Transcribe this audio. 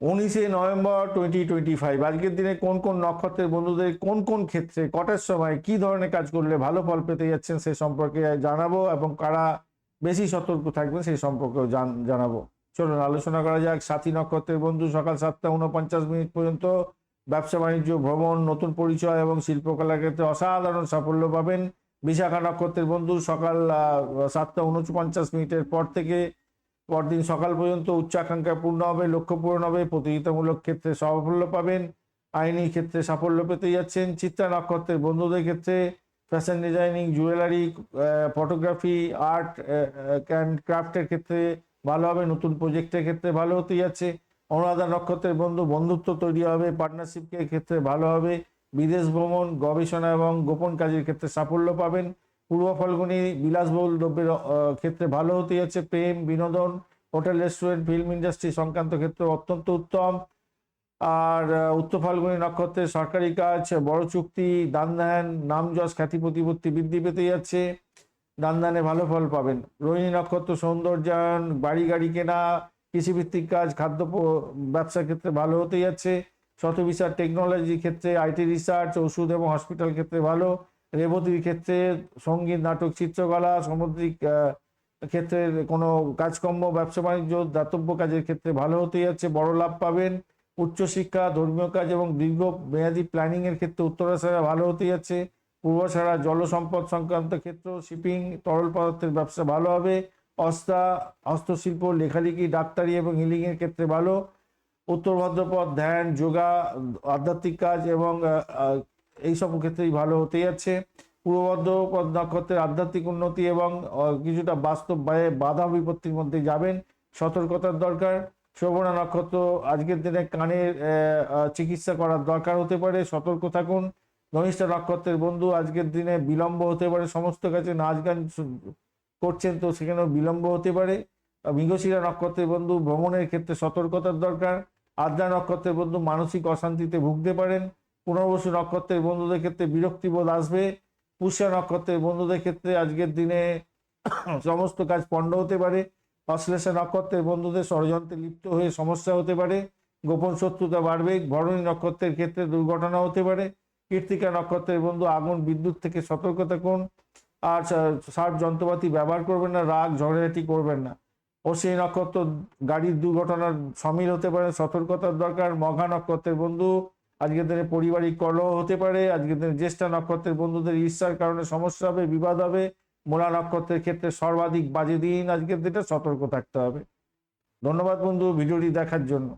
উনিশে November twenty twenty five আজকের দিনে কোন কোন নক্ষত্রের বন্ধুদের কোন কোন ক্ষেত্রে কটার সময় কি ধরনের কাজ করলে ভালো ফল পেতে যাচ্ছেন সে সম্পর্কে জানাব এবং কারা বেশি সতর্ক থাকবেন সেই সম্পর্কেও জান- জানাব। চলুন আলোচনা করা যাক। সাথী নক্ষত্রের বন্ধু সকাল সাতটা উনপঞ্চাশ মিনিট পর্যন্ত ব্যবসা বাণিজ্য ভ্রমণ নতুন পরিচয় এবং শিল্পকলার ক্ষেত্রে অসাধারণ সাফল্য পাবেন। বিশাখা নক্ষত্রের বন্ধু সকাল সাতটা উনপঞ্চাশ মিনিটের পর থেকে পরদিন সকাল পর্যন্ত উচ্চাকাঙ্ক্ষা পূর্ণ হবে, লক্ষ্য পূরণ হবে, প্রতিযোগিতামূলক ক্ষেত্রে সাফল্য পাবেন, আইনি ক্ষেত্রে সাফল্য পেতে যাচ্ছেন, চিত্রা নক্ষত্রের বন্ধুদের ক্ষেত্রে fashion designing jewellery photography art and ক্রাফটের ক্ষেত্রে ভালো হবে, নতুন প্রজেক্টের ক্ষেত্রে ভালো হতে যাচ্ছে, অনুরাধা নক্ষত্রের বন্ধু, বন্ধুত্ব তৈরি হবে পার্টনারশিপের ক্ষেত্রে ভালো হবে, বিদেশ ভ্রমণ, গবেষণা এবং গোপন কাজের ক্ষেত্রে সাফল্য পাবেন পূর্ব ফাল্গুনি বিলাসবহুল দ্রব্যের ক্ষেত্রে ভালো হতে যাচ্ছে প্রেম, বিনোদন, হোটেল, রেস্টুরেন্ট, ফিল্ম ইন্ডাস্ট্রি সংক্রান্ত ক্ষেত্রে অত্যন্ত উত্তম। আর উত্তর ফাল্গুনি নক্ষত্রের সরকারি কাজ, বড় চুক্তি, দান নাম যশ, খ্যাতি, প্রতিপত্তি বৃদ্ধি পেতে যাচ্ছে। দান ভালো ফল পাবেন। রোহিণী নক্ষত্র সৌন্দর্যায়ন, বাড়ি গাড়ি কেনা, কৃষিভিত্তিক কাজ, খাদ্য ব্যবসার ক্ষেত্রে ভালো হতে যাচ্ছে। শতবিশার টেকনোলজি ক্ষেত্রে, আইটি রিসার্চ, ওষুধ এবং হসপিটাল ক্ষেত্রে ভালো। রেবতীর ক্ষেত্রে সংগীত, নাটক, চিত্রকলা সামুদ্রিক ক্ষেত্রে কোনো কাজকর্ম, ব্যবসা বাণিজ্য, দাতব্য কাজের ক্ষেত্রে ভালো হতে যাচ্ছে, বড় লাভ পাবেন। উচ্চশিক্ষা ধর্মীয় কাজ এবং দীর্ঘ মেয়াদী প্ল্যানিং এর ক্ষেত্রে উত্তরাশারা ভালো হতে যাচ্ছে। পূর্বছাড়া জল সম্পদ সংক্রান্ত ক্ষেত্র শিপিং তরল পদার্থের ব্যবসা ভালো হবে। অস্তা, হস্তশিল্প, লেখালেখি, ডাক্তারি এবং হিলিং এর ক্ষেত্রে ভালো। উত্তর ভদ্রপদ ধ্যান, যোগা, আধ্যাত্মিক কাজ এবং এইসব ক্ষেত্রেই ভালো হতে যাচ্ছে। পূর্ব ভদ্রপদ নক্ষত্রের আধ্যাত্মিক উন্নতি এবং কিছুটা বাস্তব বাধা বিপত্তির মধ্যে যাবেন। সতর্কতার দরকার। শ্রবণা নক্ষত্র আজকের দিনে কানের চিকিৎসা করার দরকার হতে পারে। সতর্ক থাকুন। ধনিষ্ঠা নক্ষত্রের বন্ধু আজকের দিনে বিলম্ব হতে পারে। সমস্ত কাছে নাচ গান করছেন তো সেখানেও বিলম্ব হতে পারে। মৃগশিরা নক্ষত্রের বন্ধু ভ্রমণের ক্ষেত্রে সতর্কতার দরকার। আদ্রা নক্ষত্রের বন্ধু মানসিক অশান্তিতে ভুগতে পারেন। পুনর্বসু নক্ষত্রের বন্ধুদের ক্ষেত্রে বিরক্তিবোধ আসবে। পুষ্যা নক্ষত্রের বন্ধুদের ক্ষেত্রে আজকের দিনে সমস্ত কাজ পণ্ড হতে পারে। অশ্লেষা নক্ষত্রের বন্ধুদের ষড়যন্ত্রে লিপ্ত হয়ে সমস্যা হতে পারে। গোপন শত্রুতা বাড়বে ভরণী নক্ষত্রের ক্ষেত্রে দুর্ঘটনা হতে পারে। কীর্তিকা নক্ষত্রের বন্ধু আগুন, বিদ্যুৎ থেকে সতর্ক থাকুন। আর সার যন্ত্রপাতি ব্যবহার করবেন না, রাগ, ঝগড়াঝাটি করবেন না। সেই নক্ষত্র গাড়ির দুর্ঘটনার সামিল হতে পারে, সতর্কতার দরকার। মঘা নক্ষত্রের বন্ধু আজকের দিনে পারিবারিক কলহ হতে পারে, আজকের দিনে জ্যেষ্ঠা নক্ষত্রের বন্ধুদের ঈর্ষার কারণে সমস্যা হবে, বিবাদ হবে। মোলা নক্ষত্রের ক্ষেত্রে সর্বাধিক বাজে দিন আজকের দিনে সতর্ক থাকতে হবে। ধন্যবাদ বন্ধু ভিডিওটি দেখার জন্য।